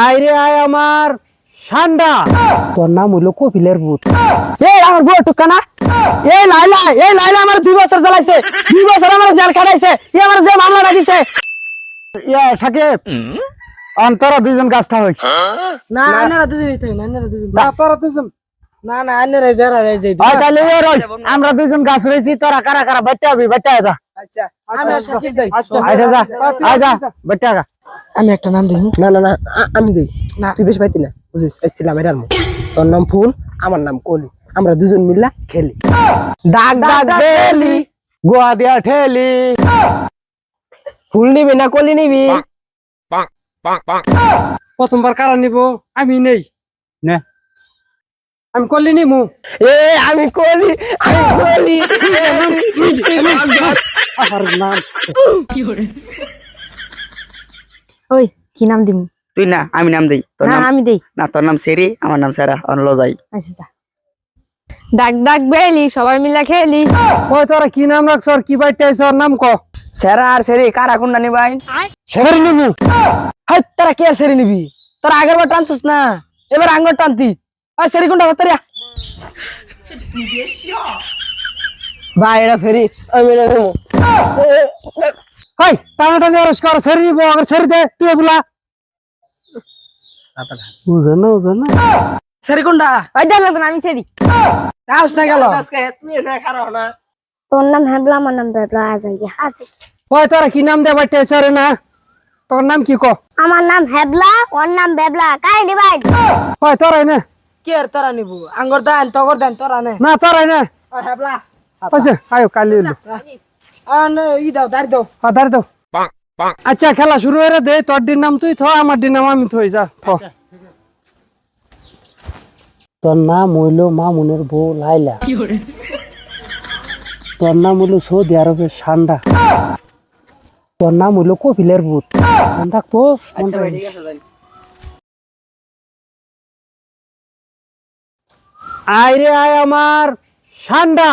আয় রে আয় আমার সান্ডা। তোর নাম হইল কপিলের ভূত। এই আমার বউ টুকানা এই লাইলা এই লাইলা আমার দুই বছর জ্বালাইছে। দুই বছর আমার জেল খাটাইছে। এ আমার যে মামলা লাগিছে। ইয়া সাকিব। অন্তরা দুইজন গাছটা হই না আন্নারা দুজনই তো না আন্নারা দুজন না। তোরা দুজন না না আন্নারা যারা যাই যাই হয় তাহলে এ রই। আমরা দুইজন গাছ রয়েছি তোরা কারা কারা বাচ্চা হবি বাচ্চা যা। আচ্ছা আমি সাকিব যাই। আচ্ছা যা আয় যা আমি একটা নাম দিই। না না না আমি দিই। না। তুই বেশ পাইতি না। বুঝিস এসছিলাম এটার মো তোর নাম ফুল আমার নাম কলি। আমরা দুজন মিল্লা খেলি। ডাক ডাক বেলি। গোয়া দিয়া ঠেলি। ফুল নিবি না কলি নিবি? প্রথমবার কারা নিব? আমি নেই। নে। আমি করলি নিমু এ আমি কলি আমি কলি আর নাম ওই কি নাম দিম? তুই না আমি নাম দেই। তোর নাম? আমি দেই। না তোর নাম সেরি আমার নাম সেরা অনল যাই। আচ্ছা যা। ডাক ডাক বেলি সবাই মিলা খেলি। ওই তোরা কি নাম রাখছ আর কি বাইতে আইছ ওর নাম ক? সেরা আর সেরি কারা কোনটা নিবাই সেরে নিমু হাই তোরা কে সেরে নিবি? তোরা আগের বার টানছিস না এবার আঙ্গুর টানতি। আর সেরি কোনটা হতরিয়া ভাই এটা ফেরি আমি এটা নেব। হাই টানা টানি আরস কর সেরে আগে সেরে দে তুই বলা। বুঝে না বুঝে না। সেরি কোনটা ওই না, আমি সেরি। আউস না গেল। তুমি এটা খারাপ না তোর নাম হ্যাবলা আমার নাম বেবলা আজ আগে আজ ওই তোরা কি নাম দে বাইতে আইছ রে না। তোর নাম কি ক? আমার নাম হ্যাবলা ওর নাম বেবলা। কারে ডিভাইড ওই তোরাই না কে আর তোরা নিবো। আঙ্গুর দেন তগর দেন তোরা নে। না তোরাই না। হেবলা। আচ্ছা। আয়ো কালি হইল। ই দাও দাঁড় দাও। আধার দাও। আচ্ছা খেলা শুরু হয়ে দে তোর দিন নাম তুই থ আমার দিন নাম আমি থই যা থ। তোর নাম হইল মামুনের বউ লাইলা। তোর নাম হইল সৌদি আরবের সান্ডা। তোর নাম হইল কপিলের ভূত মন থাকব। মন রাখিস। আয় রে আয় আমার সান্ডা।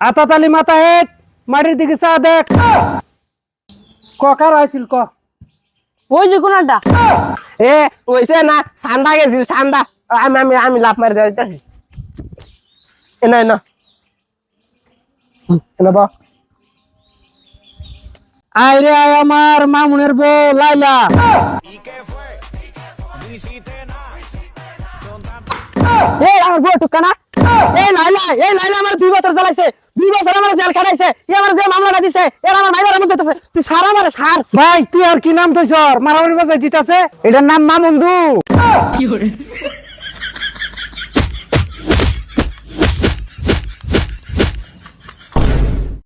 আতাতালি মাথা হেট মাটির দিকে চা দেখ। ককার আইছিল ক? ওই যে কোনটা এ ওইসে না সান্ডা গেছিল সান্ডা। আমি আমি আমি লাভ মারি দিতেছি এনা এনা এনা বা। আয় রে আয় আমার মামুনের বউ লাইলা। এই আমার বউ টুকানা এই লাইলা এই লাইলা আমার দুই বছর জ্বালাইছে। দুই বছর আমার জেল খাটাইছে। এ আমার যে মামলাটা দিছে এর আমার মাইবার মধ্যে যেতেছে। তুই সার আমারে সার। ভাই তুই আর কি নাম তুই সর মারামারি বাজাই দিতাছে? এটার নাম মামুন্দু